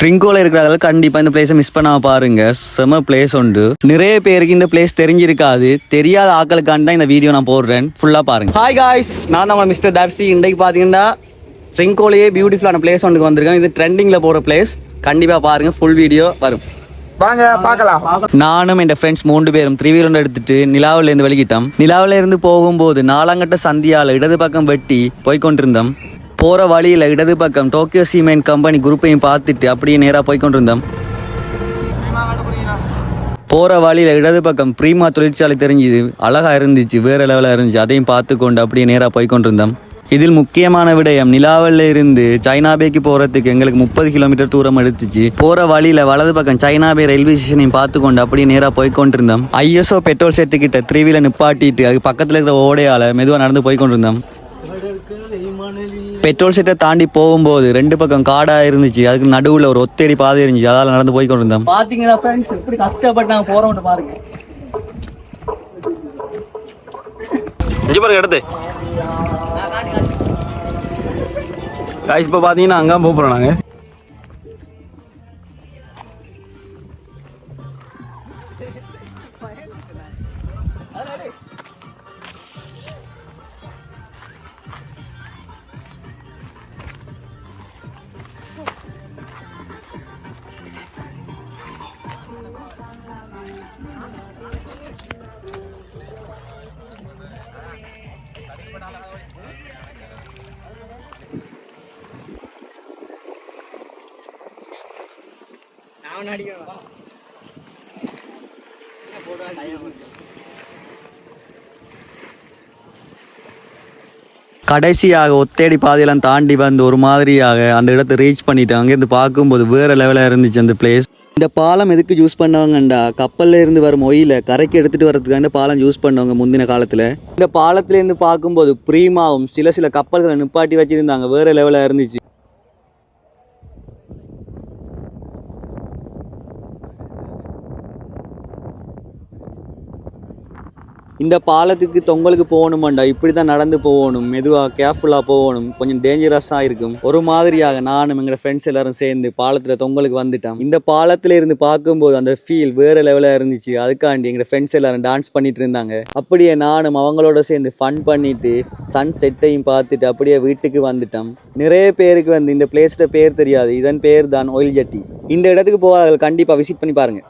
ட்ரிங்கோல இருக்கிறவங்க கண்டிப்பா இந்த பிளேஸை மிஸ் பண்ணாம பாருங்க செம பிளேஸ் உண்டு நிறைய பேருக்கு இந்த பிளேஸ் தெரிஞ்சிருக்காது தெரியாத ஆக்களுக்காண்டி தான் இந்த வீடியோ நான் போடுறேன் ஃபுல்லா பாருங்க. ஹாய் காய்ஸ் நான் தான் மிஸ்டர் தர்சி இன்றைக்கு பாத்தீங்கன்னா ட்ரிங்கோலையே பியூட்டிஃபுல்லான பிளேஸ் ஒன்றுக்கு வந்திருக்கேன் இது ட்ரெண்டிங்ல போற பிளேஸ் கண்டிப்பா பாருங்க. ஃபுல் வீடியோ வரும். வாங்க பார்க்கலாம். நானும் என் ஃப்ரெண்ட்ஸ் மூன்று பேரும் த்ரீ வீலர் எடுத்துட்டு நிலாவில இருந்து வெளிக்கிட்டோம் நிலாவில இருந்து போகும்போது நாலாங்கட்ட சந்தியால இடது பக்கம் வெட்டி போய் போகிற வழியில் இடது பக்கம் டோக்கியோ சிமெண்ட் கம்பெனி குரூப்பையும் பார்த்துட்டு அப்படியே நேராக போய் கொண்டிருந்தோம். போகிற வழியில் இடது பக்கம் பிரீமா தொழிற்சாலை தெரிஞ்சுது அழகாக இருந்துச்சு வேற லெவலாக இருந்துச்சு அதையும் பார்த்து கொண்டு அப்படியே நேராக போய் கொண்டிருந்தோம். இதில் முக்கியமான விடயம் நிலாவில் இருந்து சைனாபேக்கு போகிறதுக்கு எங்களுக்கு முப்பது கிலோமீட்டர் தூரம் எடுத்துச்சு. போகிற வழியில் வலது பக்கம் சைனாபே ரயில்வே ஸ்டேஷனையும் பார்த்து கொண்டு அப்படியே நேராக போய் கொண்டிருந்தோம். ஐஎஸ்ஓ பெட்ரோல் செட்டு கிட்ட த்ரீ வீலர் நிப்பாட்டிட்டு அது பக்கத்தில் இருக்கிற ஓடையால் மெதுவாக நடந்து போய் கொண்டிருந்தோம். பெட்ரோல் செட்டை தாண்டி போகும்போது ரெண்டு பக்கம் காடா இருந்துச்சு. அதுக்கு நடுவுல ஒரு ஒத்தடி பாதை இருந்துச்சு. அதால நடந்து போய் கொண்டிருந்தோம் பாத்தீங்கன்னா ஃப்ரெண்ட்ஸ் எப்படி கஷ்டப்பட்டு நாங்க போறோம்னு பாருங்க. இங்கே பாருங்க எடுத்து. காய்ஸ் இப்போ பார்த்தீங்கன்னா அங்கே போக போகிறோம் நாங்கள் கடைசியாக ஒத்தேடி பாதையெல்லாம் தாண்டி வந்து ஒரு மாதிரியாக அந்த இடத்தை ரீச் பண்ணிட்டு அங்கேருந்து பார்க்கும்போது வேற லெவலாக இருந்துச்சு அந்த பிளேஸ் இந்த பாலம் எதுக்கு யூஸ் பண்ணவங்கண்டா கப்பல்ல இருந்து வரும் ஒயில கரைக்கு எடுத்துட்டு வரதுக்காக இந்த பாலம் யூஸ் பண்ணுவாங்க முந்தின காலத்தில். இந்த பாலத்துலேருந்து பார்க்கும்போது பிரீமாவும் சில சில கப்பல்களை நிப்பாட்டி வச்சுருந்தாங்க. வேற லெவலாக இருந்துச்சு. இந்த பாலத்துக்கு தொங்கலுக்கு போகணுமாண்டா இப்படி தான் நடந்து போகணும் மெதுவாக கேர்ஃபுல்லாக போகணும் கொஞ்சம் டேஞ்சரஸாக இருக்கும். ஒரு மாதிரியாக நானும் எங்களோட ஃப்ரெண்ட்ஸ் எல்லாரும் சேர்ந்து பாலத்தில் தொங்கலுக்கு வந்துட்டோம். இந்த பாலத்தில் இருந்து பார்க்கும்போது அந்த ஃபீல் வேறு லெவலாக இருந்துச்சு. அதுக்காண்டி எங்களோட ஃப்ரெண்ட்ஸ் எல்லாரும் டான்ஸ் பண்ணிட்டு இருந்தாங்க. அப்படியே நானும் அவங்களோட சேர்ந்து ஃபன் பண்ணிட்டு சன் செட்டையும் பார்த்துட்டு அப்படியே வீட்டுக்கு வந்துட்டோம். நிறைய பேருக்கு வந்து இந்த பிளேஸ்ட பேர் தெரியாது. இதன் பேர் தான் ஒயில் ஜட்டி இந்த இடத்துக்கு போவார்கள் கண்டிப்பாக விசிட் பண்ணி பாருங்க.